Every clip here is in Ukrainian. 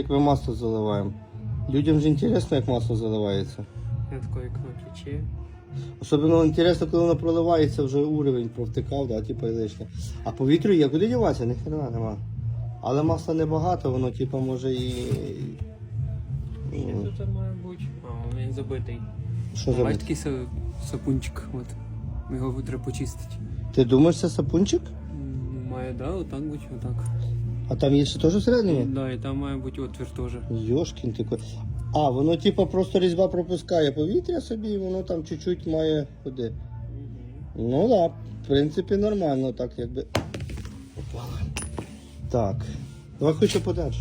Як ми масло заливаємо. Людям же інтересно, як масло заливається. Я як на. Особливо інтересно, коли воно проливається, вже уровень провтикав, да, типу і лишнє. А повітря є, куди діватися? Ніхрена нема. Але масла небагато, воно типу може і. Що тут має бути? А, він забитий. Що Бачиш такий са- сапунчик, от. Його треба почистити. Ти думаєш, це сапунчик? М, Має, да, отак бути, отак. А там є ще теж всередині? Да, і там має бути отвір теж. Йошкін такой. А, воно типу просто різьба пропускає повітря собі, і воно там чуть-чуть має куди. Ну да, в принципі, нормально, так якби. Опала. Так. Давай хоч подальше.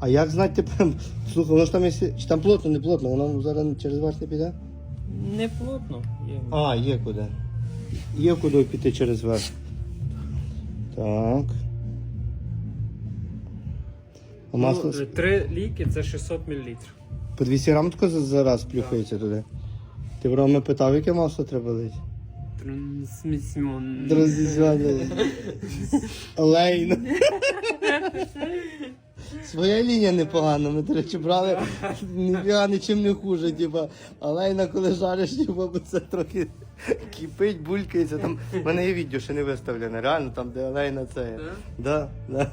А як знати тепер? Слухай, воно ж там якщо. Чи там плотно, не плотно, воно зараз через верх не піде? Не плотно. Є. А, є куди. Є куди піти через верх. Так. А масло Ну, три ліки це 600 мл. по 200 грам тако за, за раз плюхається туди. Ти в Роми питав, яке масло треба лити? Трансмісіон. Друзі, звали. Олейна. Своя лінія непогана, ми, до речі, брали ніфіга нічим не хуже, типа, олейна, коли жариш, типа, бо це трохи кипить, булькається. Там в мене є відео, ще не виставлене, реально, там, де олейна це. є. Да, да.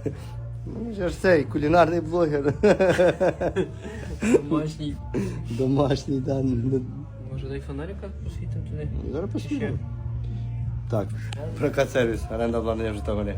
Ну, я ж цей кулінарний блогер. Домашній. Домашній, да. Може дай фонарика посвітимо туди? Зараз Ще. посмотримо. Так, прокат сервіс, оренда обладнання в Житомирі.